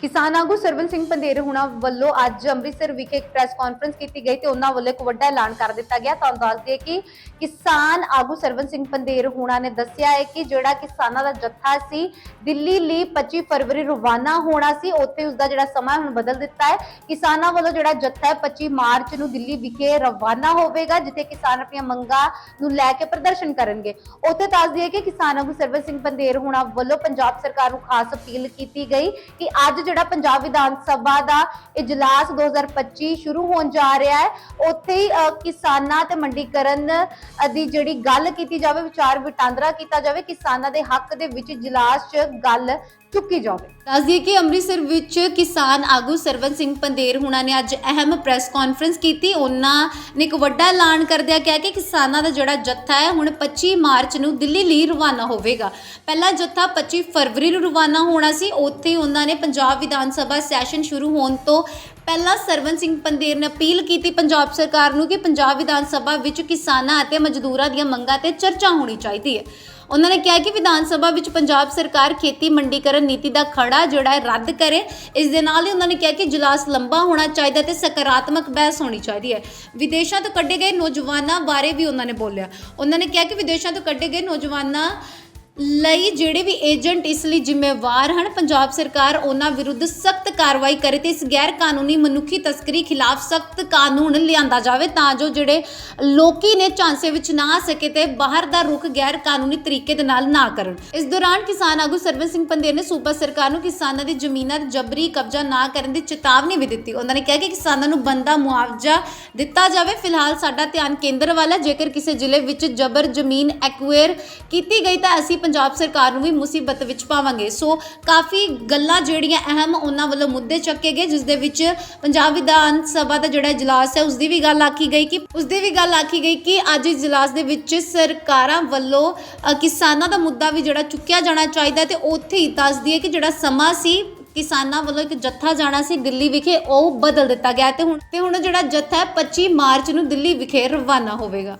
ਕਿਸਾਨ ਆਗੂ ਸਰਵਨ ਸਿੰਘ ਪੰਦੇਰ ਹੁਣਾ ਵੱਲੋਂ ਅੱਜ ਅੰਮ੍ਰਿਤਸਰ ਵਿਖੇ ਇੱਕ ਪ੍ਰੈਸ ਕਾਨਫਰੰਸ ਕੀਤੀ ਗਈ ਤੇ ਉਹਨਾਂ ਵੱਲੋਂ ਇੱਕ ਵੱਡਾ ਐਲਾਨ ਕਰ ਦਿੱਤਾ ਗਿਆ। ਤੁਹਾਨੂੰ ਦੱਸ ਦਈਏ ਕਿ ਕਿਸਾਨ ਆਗੂ ਸਰਵਨ ਸਿੰਘ ਪੰਦੇਰ ਹੁਣਾ ਨੇ ਦੱਸਿਆ ਹੈ ਕਿ ਜਿਹੜਾ ਕਿਸਾਨਾਂ ਦਾ ਜੱਥਾ ਸੀ, ਦਿੱਲੀ ਲਈ 25 ਫਰਵਰੀ ਰਵਾਨਾ ਹੋਣਾ ਸੀ, ਉੱਥੇ ਉਸ ਦਾ ਜਿਹੜਾ ਸਮਾਂ ਹੁਣ ਬਦਲ ਦਿੱਤਾ ਹੈ। ਕਿਸਾਨਾਂ ਵੱਲੋਂ ਜਿਹੜਾ ਜੱਥਾ ਹੈ 25 ਮਾਰਚ ਨੂੰ ਦਿੱਲੀ ਵਿਖੇ ਰਵਾਨਾ ਹੋਵੇਗਾ, ਜਿੱਥੇ ਕਿਸਾਨ ਆਪਣੀਆਂ ਮੰਗਾਂ ਨੂੰ ਲੈ ਕੇ ਪ੍ਰਦਰਸ਼ਨ ਕਰਨਗੇ। ਉੱਥੇ ਦੱਸ ਦਈਏ ਕਿ ਕਿਸਾਨ ਆਗੂ ਸਰਵਨ ਸਿੰਘ ਪੰਦੇਰ ਹੁਣਾ ਵੱਲੋਂ ਪੰਜਾਬ ਸਰਕਾਰ ਨੂੰ ਖਾਸ ਅਪੀਲ ਕੀਤੀ ਗਈ ਕਿ ਅੱਜ ਜਿਹੜਾ ਪੰਜਾਬ ਵਿਧਾਨ ਸਭਾ ਦਾ ਇਜਲਾਸ 2025 ਸ਼ੁਰੂ ਹੋਣ ਜਾ ਰਿਹਾ ਹੈ, ਉੱਥੇ ਹੀ ਕਿਸਾਨਾਂ ਤੇ ਮੰਡੀਕਰਨ ਦੀ ਜਿਹੜੀ ਗੱਲ ਕੀਤੀ ਜਾਵੇ, ਵਿਚਾਰ ਵਟਾਂਦਰਾ ਕੀਤਾ ਜਾਵੇ, ਕਿਸਾਨਾਂ ਦੇ ਹੱਕ ਦੇ ਵਿੱਚ ਇਜਲਾਸ 'ਚ ਗੱਲ ਚੁੱਕੀ ਜਾਵੇ। ਦੱਸ ਦਈਏ ਕਿ ਅੰਮ੍ਰਿਤਸਰ ਵਿੱਚ ਕਿਸਾਨ ਆਗੂ ਸਰਵਨ ਸਿੰਘ ਪੰਦੇਰ ਹੁਣਾਂ ਨੇ ਅੱਜ ਅਹਿਮ ਪ੍ਰੈਸ ਕਾਨਫਰੰਸ ਕੀਤੀ। ਉਹਨਾਂ ਨੇ ਇੱਕ ਵੱਡਾ ਐਲਾਨ ਕਰਦਿਆਂ ਕਿਹਾ ਕਿ ਕਿਸਾਨਾਂ ਦਾ ਜਿਹੜਾ ਜੱਥਾ ਹੈ, ਹੁਣ 25 ਮਾਰਚ ਨੂੰ ਦਿੱਲੀ ਲਈ ਰਵਾਨਾ ਹੋਵੇਗਾ। ਪਹਿਲਾ ਜੱਥਾ 25 ਫਰਵਰੀ ਨੂੰ ਰਵਾਨਾ ਹੋਣਾ ਸੀ। ਉੱਥੇ ਉਹਨਾਂ ਨੇ ਪੰਜਾਬ ਵਿਧਾਨ ਸਭਾ ਸੈਸ਼ਨ ਸ਼ੁਰੂ ਹੋਣ ਤੋਂ ਪਹਿਲਾਂ ਸਰਵਨ ਸਿੰਘ ਪੰਦੇਰ ਨੇ ਅਪੀਲ ਕੀਤੀ ਪੰਜਾਬ ਸਰਕਾਰ ਨੂੰ ਕਿ ਪੰਜਾਬ ਵਿਧਾਨ ਸਭਾ ਵਿੱਚ ਕਿਸਾਨਾਂ ਅਤੇ ਮਜ਼ਦੂਰਾਂ ਦੀਆਂ ਮੰਗਾਂ ਤੇ ਚਰਚਾ ਹੋਣੀ ਚਾਹੀਦੀ ਹੈ। ਉਹਨਾਂ ਨੇ ਕਿਹਾ ਕਿ ਵਿਧਾਨ ਸਭਾ ਵਿੱਚ ਪੰਜਾਬ ਸਰਕਾਰ ਖੇਤੀ ਮੰਡੀਕਰਨ ਨੀਤੀ ਦਾ ਖੜਾ ਜਿਹੜਾ ਹੈ, ਰੱਦ ਕਰੇ। ਇਸ ਦੇ ਨਾਲ ਹੀ ਉਹਨਾਂ ਨੇ ਕਿਹਾ ਕਿ ਇਜਲਾਸ ਲੰਬਾ ਹੋਣਾ ਚਾਹੀਦਾ ਤੇ ਸਕਾਰਾਤਮਕ ਬਹਿਸ ਹੋਣੀ ਚਾਹੀਦੀ ਹੈ। ਵਿਦੇਸ਼ਾਂ ਤੋਂ ਕੱਢੇ ਗਏ ਨੌਜਵਾਨਾਂ ਬਾਰੇ ਵੀ ਉਹਨਾਂ ਨੇ ਬੋਲਿਆ। ਉਹਨਾਂ ਨੇ ਕਿਹਾ ਕਿ ਵਿਦੇਸ਼ਾਂ ਤੋਂ ਕੱਢੇ ਗਏ ਨੌਜਵਾਨਾਂ ਲਈ ਜਿਹੜੇ ਵੀ ਏਜੰਟ ਇਸ ਲਈ ਜ਼ਿੰਮੇਵਾਰ ਹਨ, ਪੰਜਾਬ ਸਰਕਾਰ ਉਹਨਾਂ ਵਿਰੁੱਧ ਸਖਤ ਕਾਰਵਾਈ ਕਰੇ ਤੇ ਇਸ ਗੈਰ ਕਾਨੂੰਨੀ ਮਨੁੱਖੀ ਤਸਕਰੀ ਖਿਲਾਫ ਸਖਤ ਕਾਨੂੰਨ ਲਿਆਂਦਾ ਜਾਵੇ ਤਾਂ ਜੋ ਜਿਹੜੇ ਲੋਕੀ ਨੇ ਝਾਂਸੇ ਵਿੱਚ ਨਾ ਆ ਸਕੇ ਤੇ ਬਾਹਰ ਦਾ ਰੁਖ ਗੈਰ ਕਾਨੂੰਨੀ ਤਰੀਕੇ ਦੇ ਨਾਲ ਨਾ ਕਰਨ। ਇਸ ਦੌਰਾਨ ਕਿਸਾਨ ਆਗੂ ਸਰਵਨ ਸਿੰਘ ਪੰਦੇਰ ਨੇ ਸੂਬਾ ਸਰਕਾਰ ਨੂੰ ਕਿਸਾਨਾਂ ਦੀ ਜ਼ਮੀਨਾਂ ਤੇ ਜਬਰੀ ਕਬਜ਼ਾ ਨਾ ਕਰਨ ਦੀ ਚੇਤਾਵਨੀ ਵੀ ਦਿੱਤੀ। ਉਹਨਾਂ ਨੇ ਕਿਹਾ ਕਿ ਕਿਸਾਨਾਂ ਨੂੰ ਬੰਦਾ ਮੁਆਵਜ਼ਾ ਦਿੱਤਾ ਜਾਵੇ। ਫਿਲਹਾਲ ਸਾਡਾ ਧਿਆਨ ਕੇਂਦਰ ਵੱਲ ਹੈ। ਜੇਕਰ ਕਿਸੇ ਜ਼ਿਲ੍ਹੇ ਵਿੱਚ ਜਬਰ ਜ਼ਮੀਨ ਐਕਵਾਇਰ ਕੀਤੀ ਗਈ ਤਾਂ ਅਸੀਂ ਪੰਜਾਬ ਸਰਕਾਰ ਨੂੰ ਵੀ ਮੁਸੀਬਤ ਵਿੱਚ ਪਾਵਾਂਗੇ। ਸੋ ਕਾਫੀ ਗੱਲਾਂ ਜਿਹੜੀਆਂ ਅਹਿਮ ਉਹਨਾਂ ਵੱਲੋਂ ਮੁੱਦੇ ਚੱਕੇ ਗਏ, ਜਿਸ ਦੇ ਵਿੱਚ ਪੰਜਾਬ ਵਿਧਾਨ ਸਭਾ ਦਾ ਜਿਹੜਾ ਇਜਲਾਸ ਹੈ ਉਸ ਦੀ ਵੀ ਗੱਲ ਆਖੀ ਗਈ ਕਿ ਉਸ ਦੀ ਵੀ ਗੱਲ ਆਖੀ ਗਈ ਕਿ ਅੱਜ ਇਜਲਾਸ ਦੇ ਵਿੱਚ ਸਰਕਾਰਾਂ ਵੱਲੋਂ ਕਿਸਾਨਾਂ ਦਾ ਮੁੱਦਾ ਵੀ ਜਿਹੜਾ ਚੁੱਕਿਆ ਜਾਣਾ ਚਾਹੀਦਾ ਤੇ ਉੱਥੇ ਹੀ ਦੱਸ ਦਈਏ ਕਿ ਜਿਹੜਾ ਸਮਾਂ ਸੀ, ਕਿਸਾਨਾਂ ਵੱਲੋਂ ਇੱਕ ਜੱਥਾ ਜਾਣਾ ਸੀ ਦਿੱਲੀ ਵਿਖੇ, ਉਹ ਬਦਲ ਦਿੱਤਾ ਗਿਆ ਤੇ ਹੁਣ ਤੇ ਹੁਣ ਜਿਹੜਾ ਜੱਥਾ ਹੈ 25 ਮਾਰਚ ਨੂੰ ਦਿੱਲੀ ਵਿਖੇ ਰਵਾਨਾ ਹੋਵੇਗਾ।